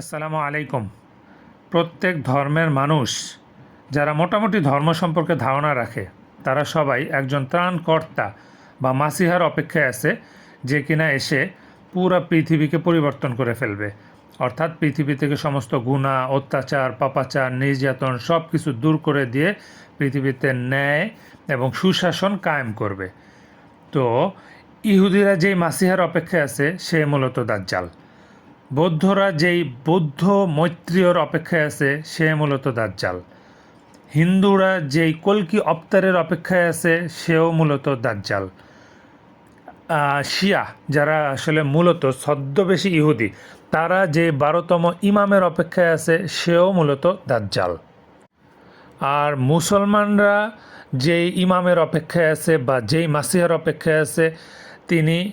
আসসালামু আলাইকুম। প্রত্যেক ধর্মের মানুষ যারা মোটামুটি ধর্ম সম্পর্কে ধারণা রাখে, তারা সবাই একজন ত্রাণকর্তা বা মাসিহার অপেক্ষায় আছে যে কিনা এসে পুরা পৃথিবীকে পরিবর্তন করে ফেলবে। অর্থাৎ পৃথিবী থেকে সমস্ত গুণা, অত্যাচার, পাপাচার, নির্যাতন সব কিছু দূর করে দিয়ে পৃথিবীতে ন্যায় এবং সুশাসন কায়েম করবে। তো ইহুদিরা যেই মাসিহার অপেক্ষায় আছে, সে মূলত দাজ্জাল। বৌদ্ধরা যেই বৌদ্ধ মৈত্রীয়র অপেক্ষায় আছে, সে মূলত দাজ্জাল। হিন্দুরা যেই কলকি অবতারের অপেক্ষায় আছে, সেও মূলত দাজ্জাল। শিয়া, যারা আসলে মূলত ছদ্মবেশী ইহুদি, তারা যে বারোতম ইমামের অপেক্ষায় আছে, সেও মূলত দাজ্জাল। আর মুসলমানরা যেই ইমামের অপেক্ষায় আছে বা যেই মাসিহার অপেক্ষায় আছে, তিনি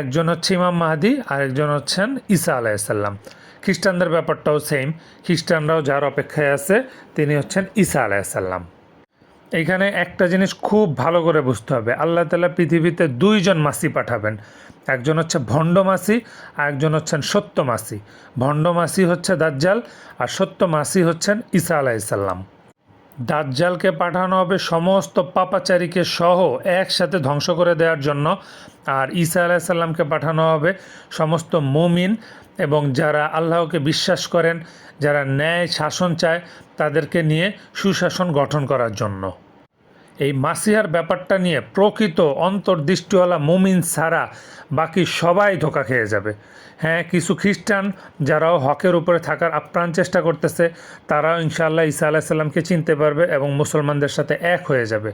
একজন হচ্ছে ইমাম মাহাদি আর একজন হচ্ছেন ঈসা আলাইসাল্লাম খ্রিস্টানদের ব্যাপারটাও সেম খ্রিস্টানরাও যার অপেক্ষায় আছে, তিনি হচ্ছেন ঈসা আলাইসাল্লাম এইখানে একটা জিনিস খুব ভালো করে বুঝতে হবে। আল্লাহ তালা পৃথিবীতে দুইজন মাসি পাঠাবেন। একজন হচ্ছে ভণ্ড মাসি আর একজন হচ্ছেন সত্য মাসি। ভণ্ড মাসি হচ্ছে দাজ্জাল, আর সত্য মাসি হচ্ছেন ঈসা আলাইসাল্লাম দাজ্জালকে পাঠানো হবে সমস্ত পাপাচারীকে সহ একসাথে ধ্বংস করে দেওয়ার জন্য। আর ঈসা আলাইসাল্লামকে পাঠানো হবে সমস্ত মুমিন এবং যারা আল্লাহকে বিশ্বাস করেন, যারা ন্যায় শাসন চায়, তাদেরকে নিয়ে সুশাসন গঠন করার জন্য। এই মাসিহার ব্যাপারটা নিয়ে প্রকৃত অন্তর্দৃষ্টিওয়ালা মুমিন ছাড়া বাকি সবাই ধোকা খেয়ে যাবে। হ্যাঁ কিছু খ্রিস্টান যারাও হকের উপরে থাকার আপ্রাণ চেষ্টা করতেছে, তারাও ইনশাআল্লাহ ঈসা আলাহিসাল্লামকে চিনতে পারবে এবং মুসলমানদের সাথে এক হয়ে যাবে।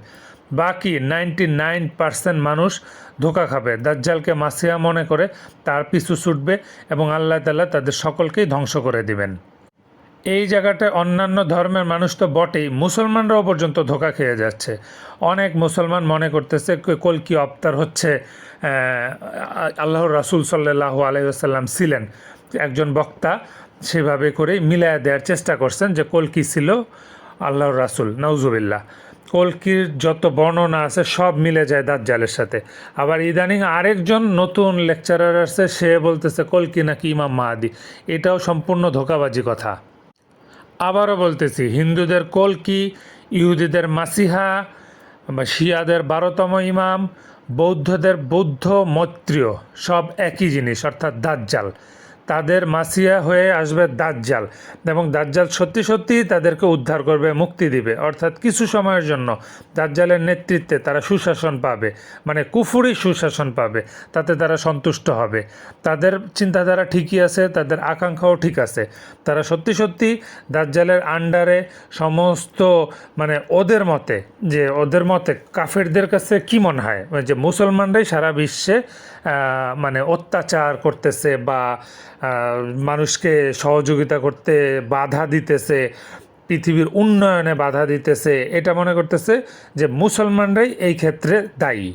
বাকি নাইনটি নাইন পার্সেন্ট মানুষ ধোকা খাবে। দাজ্জালকে মাসিয়া মনে করে তার পিছু ছুটবে এবং আল্লাহ তাল্লাহ তাদের সকলকেই ধ্বংস করে দিবেন। এই জায়গাটায় অন্যান্য ধর্মের মানুষ তো বটেই। মুসলমানরাও পর্যন্ত ধোকা খেয়ে যাচ্ছে। অনেক মুসলমান মনে করতেছে কলকি অবতার হচ্ছে আহ, আল্লাহর রাসুল সাল্লাহ আলাইসাল্লাম ছিলেন। একজন বক্তা সেভাবে করেই মিলায়া দেওয়ার চেষ্টা করছেন যে কলকি ছিল আল্লাহর রাসুল। নওজুবিল্লাহ কলকির যত বর্ণনা আছে সব মিলে যায় দাজ্জালের সাথে। আবার ইদানিং আরেকজন নতুন লেকচারার আছে সে বলতেছে কলকি নাকি ইমাম মাহাদি। এটাও সম্পূর্ণ ধোকাবাজি কথা। আবারও বলতেছি, হিন্দুদের কলকি ইহুদিদের মাসিহা শিয়াদের বারোতম ইমাম, বৌদ্ধদের বৌদ্ধ মৈত্রীয় সব একই জিনিস, অর্থাৎ দাজ্জাল। তাদের মাসিয়া হয়ে আসবে দাজ্জাল এবং দাজ্জাল সত্যি সত্যি তাদেরকে উদ্ধার করবে, মুক্তি দিবে। অর্থাৎ কিছু সময়ের জন্য দাজ্জালের নেতৃত্বে তারা সুশাসন পাবে মানে কুফুরি সুশাসন পাবে, তাতে তারা সন্তুষ্ট হবে। তাদের চিন্তাধারা ঠিকই আছে, তাদের আকাঙ্ক্ষাও ঠিক আছে। তারা সত্যি সত্যি দাজ্জালের আন্ডারে সমস্ত মানে ওদের মতে, যে ওদের মতে কাফেরদের কাছে কি মনে হয়? যে মুসলমানরাই সারা বিশ্বে মানে অত্যাচার করতেছে বা মানুষকে সহযোগিতা করতে বাধা দিতেছে, পৃথিবীর উন্নয়নে বাধা দিতেছে, এটা মনে করতেছে যে মুসলমানরাই এই ক্ষেত্রে দায়ী।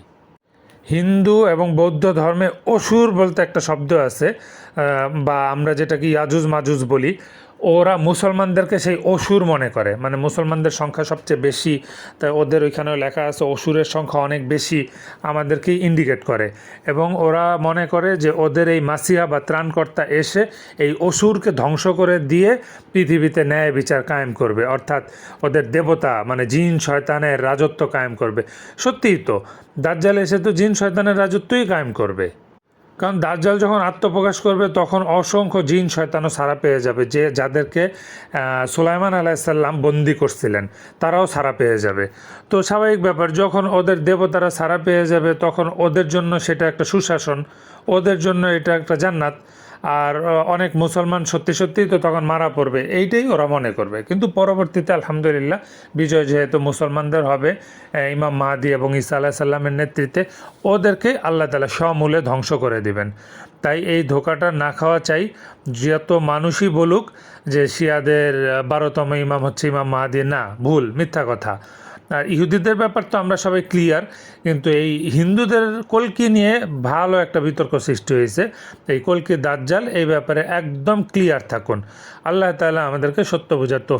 হিন্দু এবং বৌদ্ধ ধর্মে অসুর বলতে একটা শব্দ আছে বা আমরা যেটাকে ইয়াজুজ মাজুজ বলি ওরা মুসলমানদেরকে সেই অসুর মনে করে। মানে মুসলমানদের সংখ্যা সবচেয়ে বেশি তাই ওদের ওইখানেও লেখা আছে, অসুরের সংখ্যা অনেক বেশি আমাদেরকে ইন্ডিকেট করে। এবং ওরা মনে করে যে ওদের এই মাসিয়া বা ত্রাণকর্তা এসে এই অসুরকে ধ্বংস করে দিয়ে পৃথিবীতে ন্যায় বিচার কায়েম করবে। অর্থাৎ ওদের দেবতা মানে জিন শয়তানের রাজত্ব কায়েম করবে। সত্যিই তো, দাজ্জাল এসে তো জিন শয়তানের রাজত্বই কায়েম করবে। কারণ দাজ্জাল যখন আত্মপ্রকাশ করবে, তখন অসংখ্য জিন শয়তানও সারা পেয়ে যাবে, যে যাদেরকে সুলাইমান আলাইসাল্লাম বন্দি করছিলেন, তারাও সারা পেয়ে যাবে। তো স্বাভাবিক ব্যাপার, যখন ওদের দেবতারা সারা পেয়ে যাবে, তখন ওদের জন্য সেটা একটা সুশাসন, ওদের জন্য এটা একটা জান্নাত। আর অনেক মুসলমান সত্যি সত্যিই তো তখন মারা পড়বে, এইটাই ওরা মনে করবে। কিন্তু পরবর্তীতে আলহামদুলিল্লাহ বিজয় যেহেতু মুসলমানদের হবে ইমাম মাহাদি এবং ইসা আলাহ সাল্লামের নেতৃত্বে, ওদেরকে আল্লাহ তালা সমূলে ধ্বংস করে দিবেন। তাই এই ধোকাটা না খাওয়া চাই। যত মানুষই বলুক যে শিয়াদের বারোতম ইমাম হচ্ছে ইমাম মাহাদি না, ভুল, মিথ্যা কথা। আর ইহুদিদের ব্যাপার তো আমরা সবাই ক্লিয়ার কিন্তু এই হিন্দুদের কলকি নিয়ে ভালো একটা বিতর্ক সৃষ্টি হয়েছে। এই কলকি দাজ্জাল এই ব্যাপারে একদম ক্লিয়ার থাকুন। আল্লাহ তাআলা আমাদেরকে সত্য বোঝার তো